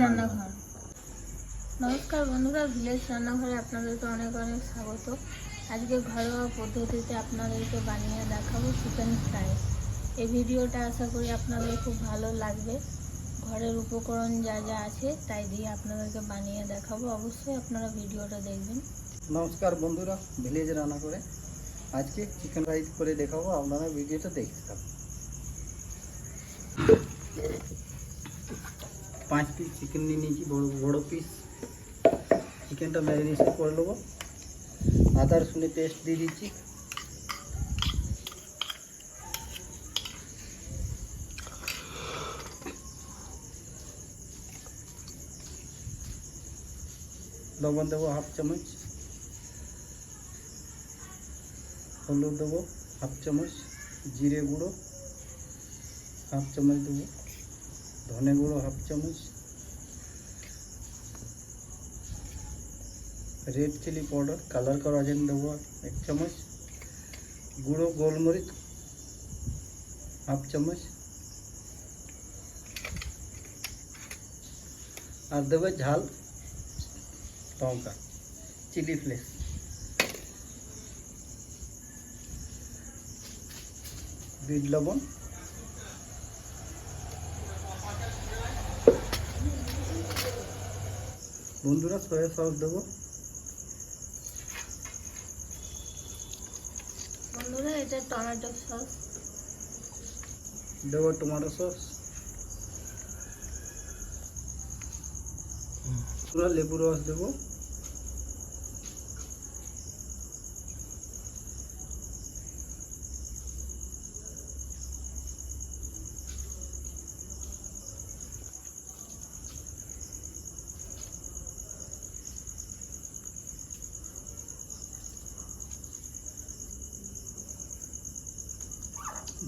রান্নাঘর। নমস্কার বন্ধুরা ভিলেজ রান্নাঘরে আপনাদেরকে অনেক অনেক স্বাগত। আজকে ঘরোয়া পদ্ধতিতে আপনাদেরকে বানিয়ে দেখাবো চিকেন ফ্রাই এই ভিডিওটা আশা করি আপনাদের খুব ভালো লাগবে। ঘরের উপকরণ যা যা আছে তাই দিয়ে আপনাদেরকে বানিয়ে দেখাবো। অবশ্যই আপনারা ভিডিওটা দেখবেন। নমস্কার বন্ধুরা ভিলেজ রান্না করে আজকে চিকেন রাইস করে দেখাবো। আপনারা ভিডিওটা দেখতে থাকুন। পাঁচ পিস চিকেন নিয়ে নিয়েছি বড় বড় পিস চিকেনটা ম্যারিনেশন করে নেব আদা রসুনের পেস্ট দিয়ে দিচ্ছি লবণ দেবো হাফ চামচ হলুদ দেবো হাফ চামচ জিরে গুঁড়ো হাফ চামচ দেবো ধনে গুঁড়ো হাফ চামচ রেড চিলি পাউডার কালার করার জন্য দেবো এক চামচ, গুঁড়ো গোলমরিচ হাফ চামচ, আর দেবে ঝাল লঙ্কা চিলি ফ্লেক্স বিট লবণ বন্ধুরা সয়া সস দেবো। বন্ধুরা এটা টমেটো সস দেবো টমেটো সস পুরো লেবু রস দেবো।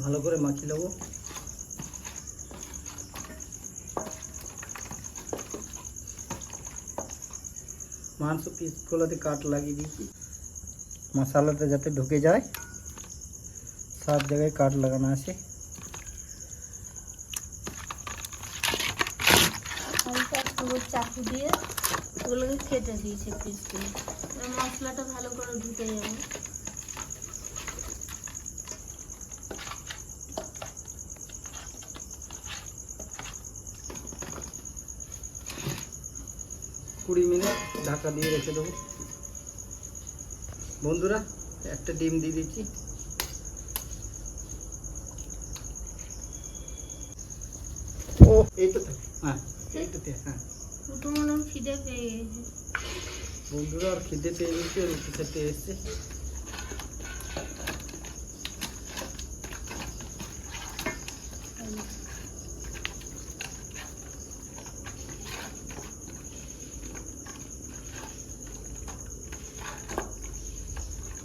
ভালো করে মাখিয়ে নেব। মাংস পিসগুলোতে কাট লাগিয়ে দিয়েছি। মশলাটা যাতে ঢুকে যায়, সব জায়গায় কাট লাগানো আছে। চাকু দিয়ে ওগুলোকে কেটে দিয়েছে পিসগুলো মশলাটা ভালো করে ঢুকে যাবে। কুড়ি মিনিট ঢাকা দিয়ে রেখে দেবো। বন্ধুরা একটা ডিম দিয়ে দিচ্ছি। ও এইটাতে? হ্যাঁ এইটাতে হ্যাঁ। বন্ধুরা আর খিদে পেয়ে গেছে রুটি খেতে এসছে ক্যামেরা দিয়ে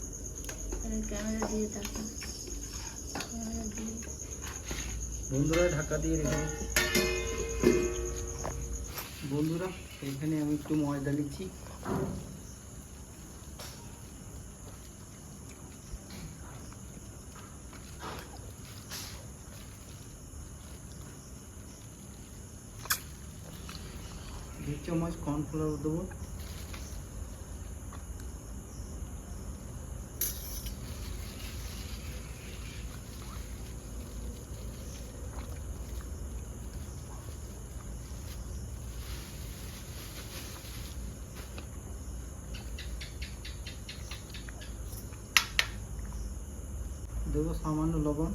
থাকুন ক্যামেরা দিয়ে বন্ধুরা ঢাকা দিয়ে রেখে বন্ধুরা এখানে আমি একটু ময়দা নিচ্ছি দু চামচ কর্নফ্লাওয়ার দেবো। দেবো, সামান্য লবণ,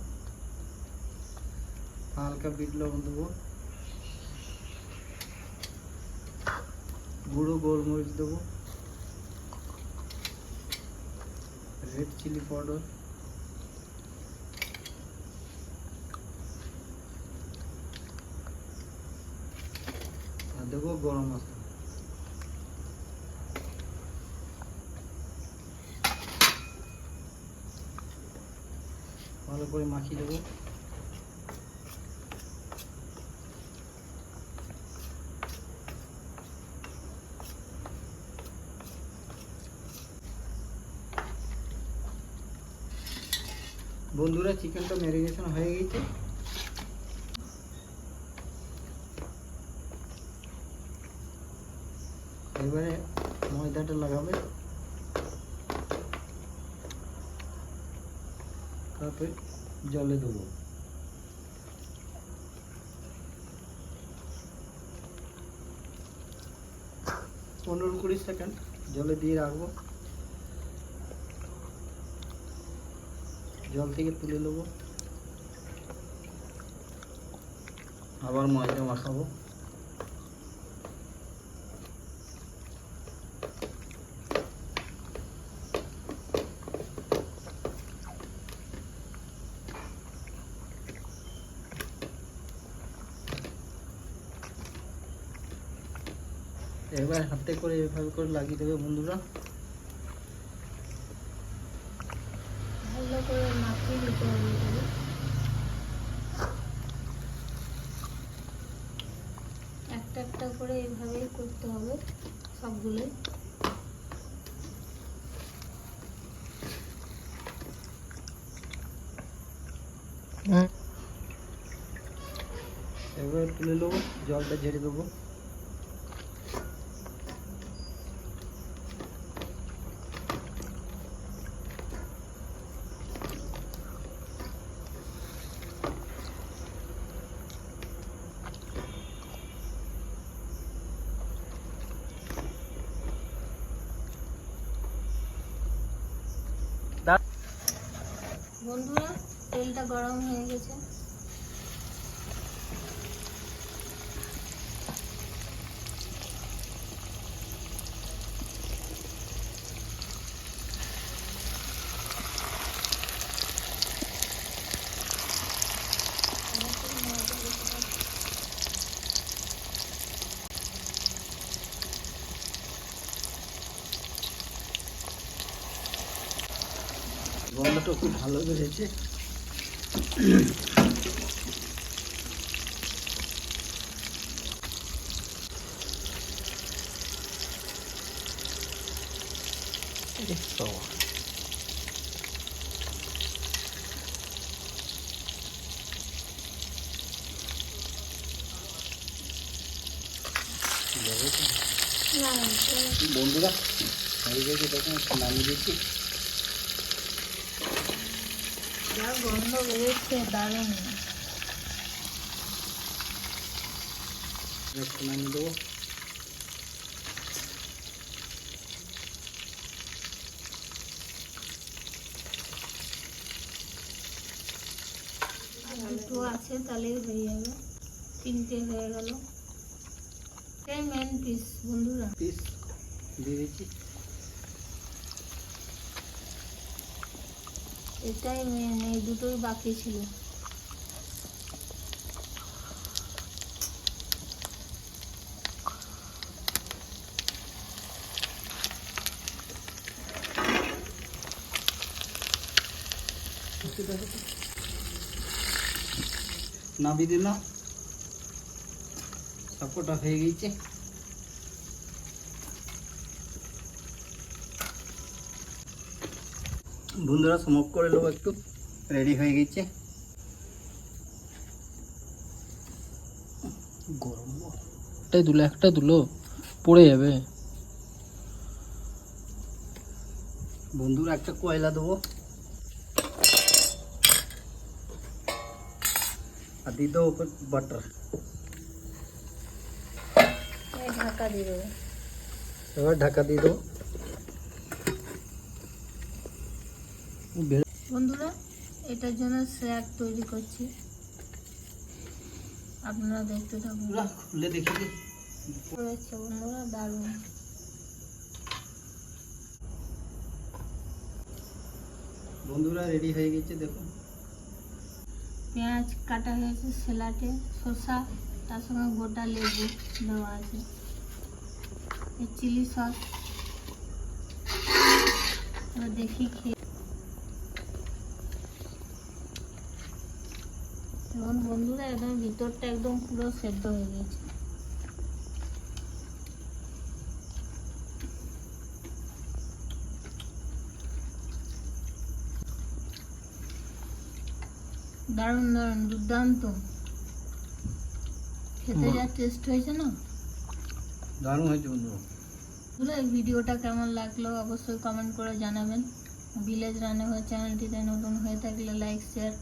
হালকা বিট লবণ দেবো। গুঁড়ো গোলমরিচ দেবো। Red chilli powder. দেবো গরম মশলা। ভালো করে মাখিয়ে দেবো। বন্ধুরা চিকেনটা ম্যারিনেশন হয়ে গেছে। এবারে ময়দাটা লাগাবে। তারপরে জলে দেবো। পনেরো কুড়ি সেকেন্ড। জলে দিয়ে রাখব। জল থেকে তুলে নেব। আবার ময়দা মাখাবো। এবার হাতে করে এভাবে করে লাগিয়ে দেবে বন্ধুরা। ভালো করে মাখিয়ে হবে। একটা একটা করে এইভাবেই করতে হবে সবগুলোই এবার তুলে নেব জলটা ঝেড়ে দেবো। বন্ধুরা তেলটা গরম হয়ে গেছে। গন্ধটা খুব ভালো বেড়েছে না এটা বন্ধুরা হয়ে গেছে দেখুন একটু নামিয়ে দিচ্ছি যা গন্ধ বেরোচ্ছে দারুণ। নামিয়ে দেবো। দুটো আছে তাহলেই হয়ে যাবে। তিনটে হয়ে গেল। মেন পিস বন্ধুরা। পিস দিয়ে দিচ্ছি। এটাই মেন এই দুটোই বাকি ছিল। নামিয়ে দিলাম সবকটা হয়ে গেছে। বন্ধুরা স্মোক করে নেব একটু। রেডি হয়ে গেছে। গরম একটাই দুলো একটা দুলো। পড়ে যাবে। বন্ধুরা একটা কয়লা দেবো। আর দিয়ে দেবো বাটার ঢাকা দিয়ে দেবো। এবার ঢাকা দিয়ে দেবো। বন্ধুরা এটার জন্য স্যাক তৈরি করছি। আপনারা দেখতে থাকুন। খুলে দেখি হয়েছে বন্ধুরা দারুণ। বন্ধুরা রেডি হয়ে গেছে দেখুন পেঁয়াজ কাটা হয়েছে সেলাটে শসা তার সঙ্গে গোটা লেবু দেওয়া আছে। Chilli sauce. দেখি খেয়ে বন্ধুরা একদম ভিতরটা একদম পুরো সেদ্ধ হয়ে গেছে। দারুণ দারুণ দুর্দান্ত। খেতে। যা টেস্ট হয়েছে না? দারুণ হয়েছে বন্ধুরা বন্ধুরা, এই ভিডিওটা কেমন লাগল অবশ্যই কমেন্ট করে জানাবেন। ভিলেজ রান্নাঘর চ্যানেলটিতে নতুন হয়ে থাকলে লাইক শেয়ার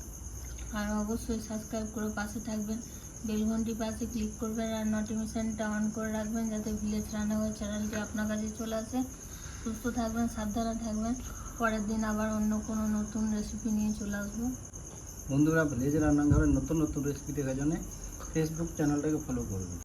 আর অবশ্যই সাবস্ক্রাইব করে পাশে থাকবেন। বেলঘন্টি পাশে ক্লিক করবেন আর নোটিফিকেশানটা অন করে রাখবেন যাতে ভিলেজ রান্নাঘর চ্যানেলটি আপনার কাছে চলে আসে। সুস্থ থাকবেন, সাবধানে থাকবেন। পরের দিন আবার অন্য কোনো নতুন রেসিপি নিয়ে চলে আসব। বন্ধুরা ভিলেজ রান্নাঘরের নতুন নতুন রেসিপি দেখার জন্য ফেসবুক চ্যানেলটাকে ফলো করবেন।